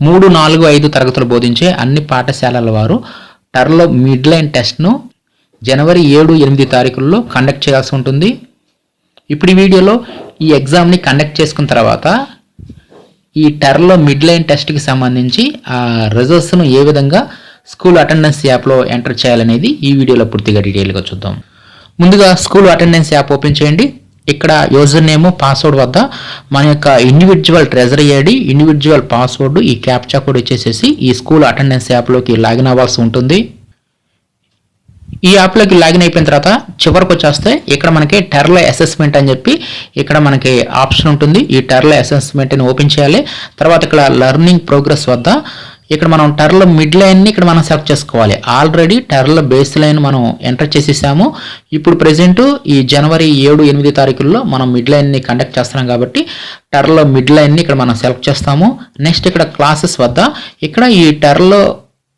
మూడు నాలుగు ఐదు తరగతులు బోధించే అన్ని పాఠశాలల వారు టర్లో మిడ్ లైన్ టెస్ట్ను జనవరి ఏడు ఎనిమిది తారీఖుల్లో కండక్ట్ చేయాల్సి ఉంటుంది. ఇప్పుడు ఈ వీడియోలో ఈ ఎగ్జామ్ని కండక్ట్ చేసుకున్న తర్వాత ఈ టర్లో మిడ్ లైన్ టెస్ట్కి సంబంధించి ఆ రిజల్ట్స్ను ఏ విధంగా స్కూల్ అటెండెన్స్ యాప్లో ఎంటర్ చేయాలనేది ఈ వీడియోలో పూర్తిగా డీటెయిల్గా చూద్దాం. ముందుగా స్కూల్ అటెండెన్స్ యాప్ ఓపెన్ చేయండి. ఇక్కడ యూజర్ నేమ్ పాస్వర్డ్ వద్ద మన యొక్క individual treasury ID individual password ఈ క్యాప్చా కోడ్ వచ్చేసేసి ఈ స్కూల్ అటెండెన్స్ యాప్లోకి లాగిన్ అవ్వాల్సి ఉంటుంది. ఈ యాప్లోకి లాగిన్ అయిపోయిన తర్వాత చివరికి వచ్చేస్తే ఇక్కడ మనకి టెర్ల అసెస్మెంట్ అని చెప్పి ఇక్కడ మనకి ఆప్షన్ ఉంటుంది. ఈ టెర్ల అసెస్మెంట్ని ఓపెన్ చేయాలి. తర్వాత ఇక్కడ లెర్నింగ్ ప్రోగ్రెస్ వద్ద ఇక్కడ మనం టర్ల మిడ్ లైన్ని ఇక్కడ మనం సెలెక్ట్ చేసుకోవాలి. ఆల్రెడీ టర్ల బేస్ లైన్ మనం ఎంటర్ చేసేసాము. ఇప్పుడు ప్రజెంట్ ఈ జనవరి ఏడు ఎనిమిది తారీఖుల్లో మనం మిడ్ లైన్ని కండక్ట్ చేస్తున్నాం కాబట్టి టర్ల మిడ్ లైన్ని ఇక్కడ మనం సెలెక్ట్ చేస్తాము. నెక్స్ట్ ఇక్కడ క్లాసెస్ వద్ద ఇక్కడ ఈ టర్లో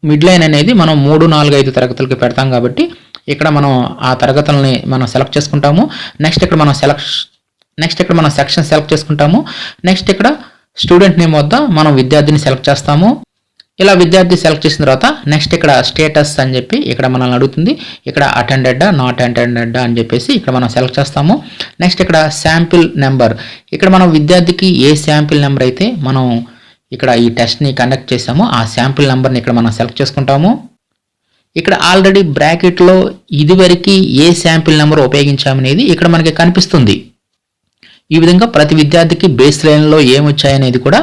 మిడ్ లైన్ అనేది మనం మూడు నాలుగు ఐదు తరగతులకి పెడతాం కాబట్టి ఇక్కడ మనం ఆ తరగతులని మనం సెలెక్ట్ చేసుకుంటాము. నెక్స్ట్ ఇక్కడ మనం సెలెక్ట్ నెక్స్ట్ ఇక్కడ మనం సెక్షన్ సెలెక్ట్ చేసుకుంటాము. నెక్స్ట్ ఇక్కడ స్టూడెంట్ నేమ్ వద్ద మనం విద్యార్థిని సెలెక్ట్ చేస్తాము. ఇలా విద్యార్థి సెలెక్ట్ చేసిన తర్వాత నెక్స్ట్ ఇక్కడ స్టేటస్ అని చెప్పి ఇక్కడ మనల్ని అడుగుతుంది. ఇక్కడ అటెండెడ్ నాట్ అటెండెడ్ అని చెప్పేసి ఇక్కడ మనం సెలెక్ట్ చేస్తాము. నెక్స్ట్ ఇక్కడ శాంపిల్ నెంబర్ ఇక్కడ మనం విద్యార్థికి ఏ శాంపిల్ నెంబర్ అయితే మనం ఇక్కడ ఈ టెస్ట్ని కండక్ట్ చేసామో ఆ శాంపిల్ నెంబర్ని ఇక్కడ మనం సెలెక్ట్ చేసుకుంటాము. ఇక్కడ ఆల్రెడీ బ్రాకెట్లో ఇదివరకు ఏ శాంపిల్ నెంబర్ ఉపయోగించామనేది ఇక్కడ మనకి కనిపిస్తుంది. ఈ విధంగా ప్రతి విద్యార్థికి బేస్ లైన్లో ఏమొచ్చాయనేది కూడా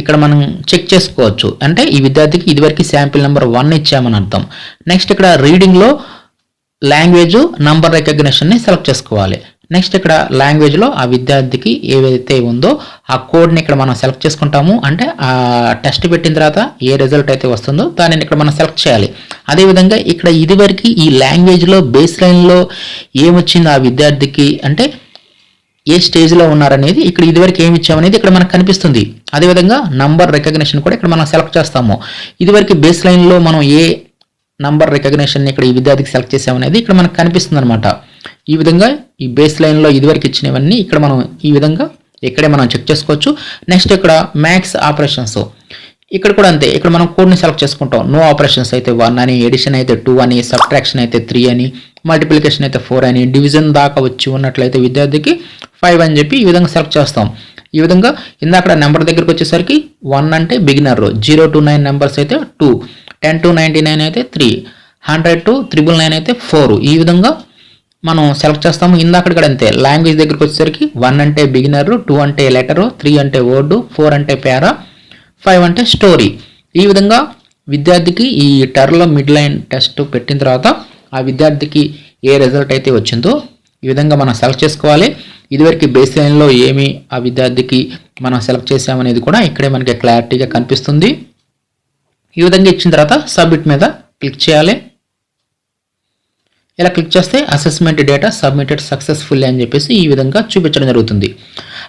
ఇక్కడ మనం చెక్ చేసుకోవచ్చు. అంటే ఈ విద్యార్థికి ఇదివరకు శాంపిల్ నెంబర్ వన్ ఇచ్చామని అర్థం. నెక్స్ట్ ఇక్కడ రీడింగ్లో లాంగ్వేజ్ నంబర్ రికగ్నిషన్ని సెలెక్ట్ చేసుకోవాలి. నెక్స్ట్ ఇక్కడ లాంగ్వేజ్లో ఆ విద్యార్థికి ఏవైతే ఉందో ఆ కోడ్ని ఇక్కడ మనం సెలెక్ట్ చేసుకుంటాము. అంటే ఆ టెస్ట్ పెట్టిన తర్వాత ఏ రిజల్ట్ అయితే వస్తుందో దానిని ఇక్కడ మనం సెలెక్ట్ చేయాలి. అదేవిధంగా ఇక్కడ ఇదివరకు ఈ లాంగ్వేజ్లో బేస్ లైన్లో ఏమొచ్చింది ఆ విద్యార్థికి? అంటే ఏ స్టేజ్లో ఉన్నారనేది ఇక్కడ ఇదివరకు ఏమి ఇచ్చామనేది ఇక్కడ మనకు కనిపిస్తుంది. అదేవిధంగా నంబర్ రికగ్నిషన్ కూడా ఇక్కడ మనం సెలెక్ట్ చేస్తాము. ఇదివరకు బేస్ లైన్లో మనం ఏ నంబర్ రికగ్నిషన్ ఇక్కడ ఈ విద్యార్థికి సెలెక్ట్ చేసామనేది ఇక్కడ మనకు కనిపిస్తుంది అనమాట ఈ విధంగా ఈ బేస్ లైన్లో ఇదివరకు ఇచ్చినవన్నీ ఇక్కడ మనం ఈ విధంగా ఇక్కడే మనం చెక్ చేసుకోవచ్చు. నెక్స్ట్ ఇక్కడ మ్యాథ్స్ ఆపరేషన్స్. ఇక్కడ కూడా అంతే. ఇక్కడ మనం కోడ్ని సెలెక్ట్ చేసుకుంటాం. నో ఆపరేషన్స్ అయితే వన్ అని ఎడిషన్ అయితే టూ అని సబ్ట్రాక్షన్ అయితే త్రీ అని మల్టిప్లికేషన్ అయితే ఫోర్ అని డివిజన్ దాకా వచ్చి ఉన్నట్లయితే విద్యార్థికి ఫైవ్ అని చెప్పి ఈ విధంగా సెలెక్ట్ చేస్తాం. ఈ విధంగా ఇందాక నెంబర్ దగ్గరికి వచ్చేసరికి వన్ అంటే beginner zero to nine numbers అయితే two ten to ninety nine అయితే three hundred to triple nine అయితే ఫోర్ ఈ విధంగా మనం సెలెక్ట్ చేస్తాము. ఇందాక అంతే లాంగ్వేజ్ దగ్గరికి వచ్చేసరికి వన్ అంటే బిగినర్ టూ అంటే లెటరు త్రీ అంటే వర్డ్ ఫోర్ అంటే పేరా ఫైవ్ అంటే స్టోరీ ఈ విధంగా విద్యార్థికి ఈ టర్లో మిడ్ లైన్ టెస్ట్ పెట్టిన తర్వాత ఆ విద్యార్థికి ఏ రిజల్ట్ అయితే వచ్చిందో ఈ విధంగా మనం సెలెక్ట్ చేసుకోవాలి. ఇదివరకు బేస్ లైన్లో ఏమి ఆ విద్యార్థికి మనం సెలెక్ట్ చేసామనేది కూడా ఇక్కడే మనకి క్లారిటీగా కనిపిస్తుంది. ఈ విధంగా ఇచ్చిన తర్వాత సబ్మిట్ మీద క్లిక్ చేయాలి. ఇలా క్లిక్ చేస్తే అసెస్మెంట్ డేటా సబ్మిటెడ్ సక్సెస్ఫుల్ అని చెప్పేసి ఈ విధంగా చూపించడం జరుగుతుంది.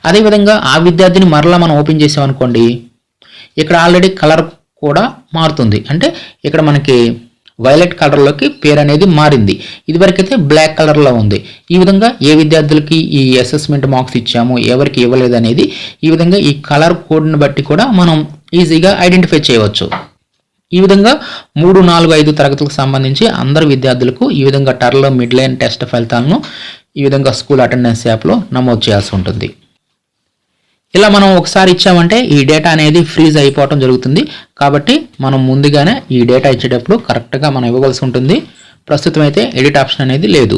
అదేవిధంగా ఆ విద్యార్థిని మరలా మనం ఓపెన్ చేసామనుకోండి ఇక్కడ ఆల్రెడీ కలర్ కూడా మారుతుంది. అంటే ఇక్కడ మనకి వైలెట్ కలర్లోకి పేరు అనేది మారింది. ఇదివరకైతే బ్లాక్ కలర్లో ఉంది. ఈ విధంగా ఏ విద్యార్థులకి ఈ అసెస్మెంట్ మార్క్స్ ఇచ్చాము ఎవరికి ఇవ్వలేదు అనేది ఈ విధంగా ఈ కలర్ కోడ్ని బట్టి కూడా మనం ఈజీగా ఐడెంటిఫై చేయవచ్చు. ఈ విధంగా మూడు నాలుగు ఐదు తరగతులకు సంబంధించి అందరు విద్యార్థులకు ఈ విధంగా టర్లో మిడ్ లైన్ టెస్ట్ ఫలితాలను ఈ విధంగా స్కూల్ అటెండెన్స్ యాప్లో నమోదు చేయాల్సి ఉంటుంది. ఇలా మనం ఒకసారి ఇచ్చామంటే ఈ డేటా అనేది ఫ్రీజ్ అయిపోవటం జరుగుతుంది. కాబట్టి మనం ముందుగానే ఈ డేటా ఇచ్చేటప్పుడు కరెక్ట్గా మనం ఇవ్వవలసి ఉంటుంది. ప్రస్తుతం అయితే ఎడిట్ ఆప్షన్ అనేది లేదు.